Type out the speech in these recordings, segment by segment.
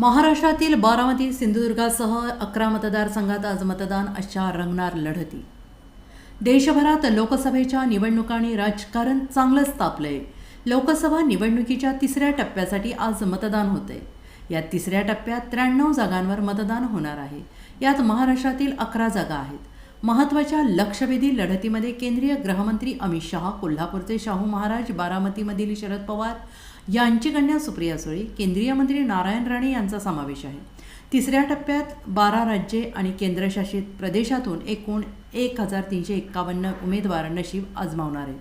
महाराष्ट्रातील बारामती सिंधुदुर्गासह अकरा मतदारसंघात आज मतदान अशा रंगणार लढती. देशभरात लोकसभेच्या निवडणुकांनी राजकारण चांगलंच तापलंय. लोकसभा निवडणुकीच्या तिसऱ्या टप्प्यासाठी आज मतदान होतंय. या तिसऱ्या टप्प्यात त्र्याण्णव जागांवर मतदान होणार आहे. यात महाराष्ट्रातील अकरा जागा आहेत. महत्त्वाच्या लक्षवेधी लढतीमध्ये केंद्रीय गृहमंत्री अमित शहा कोल्हापूरचे शाहू महाराज बारामतीमधील शरद पवार यांची कन्या सुप्रिया सुळे केंद्रीय मंत्री नारायण राणे यांचा समावेश आहे. तिसऱ्या टप्प्यात बारा राज्ये आणि केंद्रशासित प्रदेशातून एकूण एक हजार तीनशे एक्कावन्न उमेदवार नशीब आजमावणार आहेत.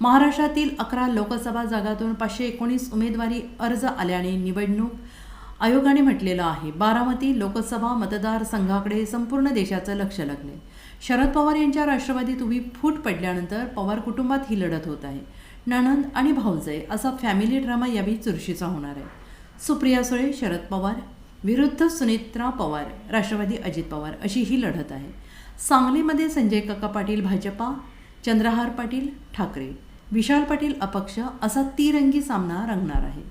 महाराष्ट्रातील अकरा लोकसभा जागातून पाचशे एकोणीस उमेदवारी अर्ज आल्याने निवडणूक आयोगाने म्हटलेलं आहे बारामती लोकसभा मतदारसंघाकडे संपूर्ण देशाचं लक्ष लागले. शरद पवार यांच्या राष्ट्रवादीत उभी फूट पडल्यानंतर पवार कुटुंबात ही लढत होत आहे. नणंद आणि भाऊजय असा फॅमिली ड्रामा यावेळी चुरशीचा होणार आहे. सुप्रिया सुळे शरद पवार विरुद्ध सुनित्रा पवार राष्ट्रवादी अजित पवार अशी ही लढत आहे. सांगलीमध्ये संजय काका पाटील भाजपा चंद्रहार पाटील ठाकरे विशाल पाटील अपक्ष असा तिरंगी सामना रंगणार आहे.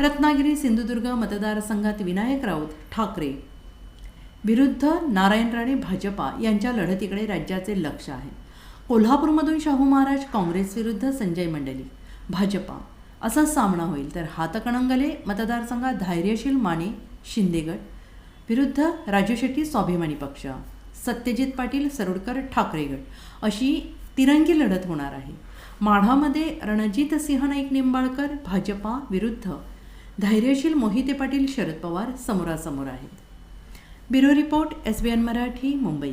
रत्नागिरी सिंधुदुर्ग मतदारसंघात विनायक राऊत ठाकरे. विरुद्ध नारायण राणे भाजपा यांच्या लढतीकडे राज्याचे लक्ष आहे. कोल्हापूरमधून शाहू महाराज काँग्रेस विरुद्ध संजय मंडली भाजपा. असा सामना होईल तर हातकणंगले मतदारसंघात धैर्यशील माने शिंदेगड विरुद्ध राजू शेट्टी स्वाभिमानी पक्ष. सत्यजित पाटील सरोडकर ठाकरेगड अशी तिरंगी लढत होणार आहे. माढामध्ये रणजित सिंह नाईक निंबाळकर भाजपा विरुद्ध धैर्यशील मोहिते पाटील शरद पवार समोरासमोर आहेत. Bureau report S B N Marathi Mumbai.